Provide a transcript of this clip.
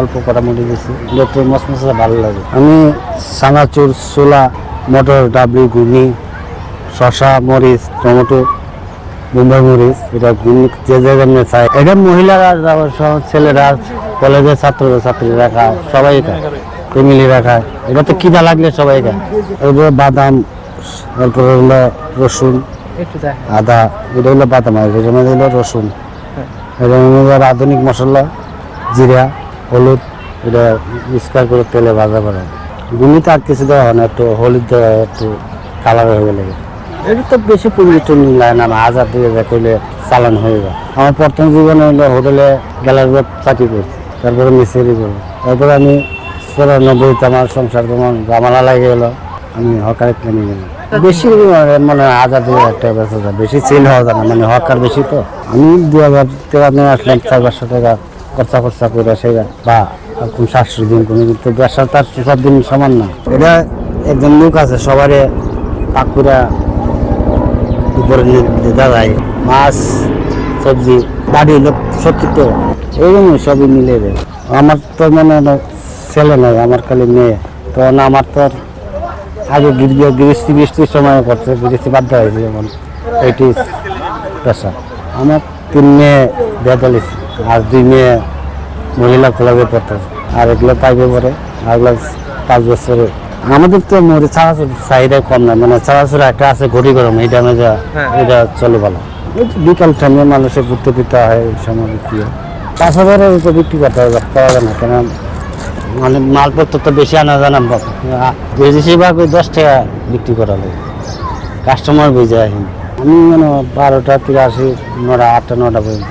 অল্প কটা মুড়ি দিছি। একটু মশমশা ভালো লাগে। আমি সানাচুর ছোলা মটর ডাবলি ঘুগনি শশা মরিচ টমেটো মুম্বাই মরিচ এটা ঘুগনি যে যে যেমনি চায় এটা মহিলারা সহ ছেলেরা কলেজের ছাত্র ছাত্রীরা খায় সবাই খায় ফ্যামিলিরা খায়। এটা তো কিনা লাগলে সবাই খায়। এগুলো বাদাম তারপরে হলো রসুন আদা এটা হলো বাদাম আর এটার মধ্যে হলো রসুন। এটার মধ্যে আধুনিক মশলা জিরা হলুদ, এটা মিক্সকার করে তেলে ভাজা করা গুলিতে আর কিছু দেওয়া হয় না, একটু হলুদ দেওয়া একটু কালার হয়ে গেলে। এটা তো বেশি টুনি লাগে না হাজার দিয়ে করলে চালান হয়ে যায়। আমার প্রথম জীবনে হলো হোটেলে গেলার পর চাকরি করছি, তারপরে মিস্ত্রি করব। তারপরে আমি চুরানব্বইতে আমার সংসার তোমার জামালা লাগে গেলো আমি হকারে নেমে গেলাম। বেশি মানে হাজার দুই হাজার টাকা বেশি সেল হওয়া যায় না মানে হকার বেশি তো। আমি দু হাজার টাকা নিয়ে আসলাম চার পাঁচশো টাকা খরচা খরচা করে সেটা বা কোন সাতশো দিন, কোনো কিন্তু ব্যবসা তার সব দিন সমান না। এটা একজন লোক আছে, সবারে পাকুড়া উপরে দেওয়া যায় মাছ, সবজি, বাড়ি লোক সত্যি তো এইরকম সবই মিলে দেয় আমার তো মানে ছেলে নয় আমার খালি মেয়ে। তো না, আমার তো আগে গৃহস্থী বৃষ্টির সময় করছে, গৃহস্থী বাধ্য হয়েছে যেমন এইটি পেশা আমার তিন মেয়ে বেতালিশ আর দুই মেয়ে মহিলা ক্লাবে পড়তেছে আর এগুলো পাইবে পরে। আর এগুলো পাঁচ বছরে। আমাদের তো মরে চারাচুর চাহিদা কম না। মানে চারাচুর একটা আছে ঘড়ি গরম এই দামে যা হ্যাঁ। এটা চলে ভালো। বিকাল টাইমে মানুষের ঘুরতে ফিরতে হয় এই সময় বিক্রি হয়। পাঁচ হাজারের তো বিক্রি করতে হবে করা যায় না। কেন? মানে মালপত্র তো বেশি আনা যায় না বেশিরভাগ ওই দশ টাকা বিক্রি করা লাগে। কাস্টমার বুঝে আসেন। আমি মানে বারোটা থেকে আসি নটা আটটা নটা পর্যন্ত।